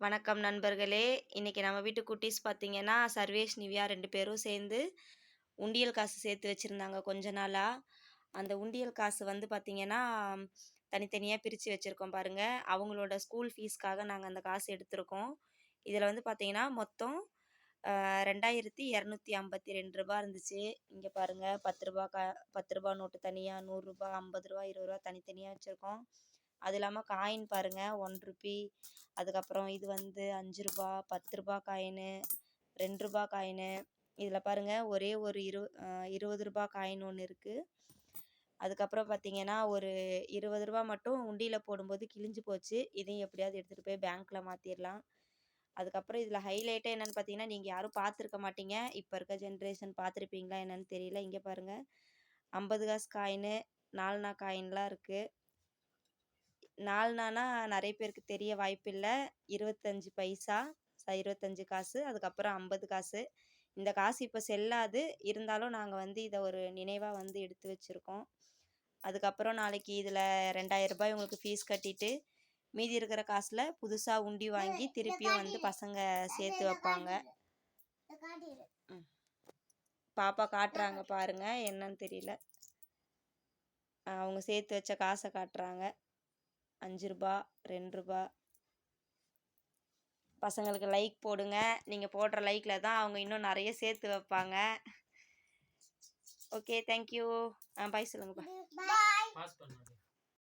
வணக்கம் நண்பர்களே. இன்றைக்கி நம்ம வீட்டு குட்டீஸ் பார்த்தீங்கன்னா சர்வேஷ் நிவ்யா ரெண்டு பேரும் சேர்ந்து உண்டியல் காசு சேர்த்து வச்சுருந்தாங்க கொஞ்ச நாளாக அந்த உண்டியல் காசு வந்து பார்த்திங்கன்னா தனித்தனியாக பிரித்து வச்சுருக்கோம் பாருங்கள் அவங்களோட ஸ்கூல் ஃபீஸ்க்காக நாங்கள் அந்த காசு எடுத்திருக்கோம். இதில் வந்து பார்த்திங்கன்னா மொத்தம் ரெண்டாயிரத்தி இரநூத்தி ஐம்பத்தி ரெண்டு ரூபா இருந்துச்சு. இங்கே பாருங்கள் பத்து ரூபா கா பத்து ரூபா நோட்டு தனியாக நூறுரூபா ஐம்பது ரூபா இருபது ரூபா தனித்தனியாக வச்சுருக்கோம். அது இல்லாமல் காயின் பாருங்கள் ஒன் ருபி அதுக்கப்புறம் இது வந்து அஞ்சு ரூபா பத்து ரூபா காயினு ரெண்டு ரூபா காயினு இதில் பாருங்கள் ஒரே ஒரு இரு இருபது ரூபா காயின் ஒன்று இருக்குது அதுக்கப்புறம் பார்த்தீங்கன்னா ஒரு இருபது ரூபா மட்டும் உண்டியில் போடும்போது கிழிஞ்சு போச்சு. இதையும் எப்படியாவது எடுத்துகிட்டு போய் பேங்க்கில் மாற்றிடலாம் அதுக்கப்புறம் இதில் ஹைலைட்டே என்னென்னு பார்த்தீங்கன்னா நீங்கள் யாரும் பார்த்துருக்க மாட்டீங்க. இப்போ இருக்க ஜென்ரேஷன் பார்த்துருப்பீங்களா என்னென்னு தெரியல. இங்கே பாருங்கள் ஐம்பது காசு காயினு நாலனா காயின்லாம் இருக்குது நால்னானா நிறைய பேருக்கு தெரிய வாய்ப்பில்லை இருபத்தஞ்சி பைசா இருபத்தஞ்சி காசு அதுக்கப்புறம் ஐம்பது காசு. இந்த காசு இப்போ செல்லாது. இருந்தாலும் நாங்கள் வந்து இதை ஒரு நினைவாக வந்து எடுத்து வச்சுருக்கோம். அதுக்கப்புறம் நாளைக்கு இதில் ரெண்டாயிரம் ரூபாய் உங்களுக்கு ஃபீஸ் கட்டிட்டு மீதி இருக்கிற காசில் புதுசாக உண்டி வாங்கி திருப்பியும் வந்து பசங்க சேர்த்து வைப்பாங்க. பாப்பா காட்டுறாங்க பாருங்க என்னன்னு தெரியல. அவங்க சேர்த்து வச்ச காசை காட்டுறாங்க. அஞ்சு ரூபா ரெண்டு ரூபா பசங்களுக்கு லைக் போடுங்க. நீங்கள் போடுற லைக்கில் தான் அவங்க இன்னும் நிறைய சேர்த்து வைப்பாங்க. ஓகே தேங்க்யூ ஆ பாய் சொல்லுங்கப்பா.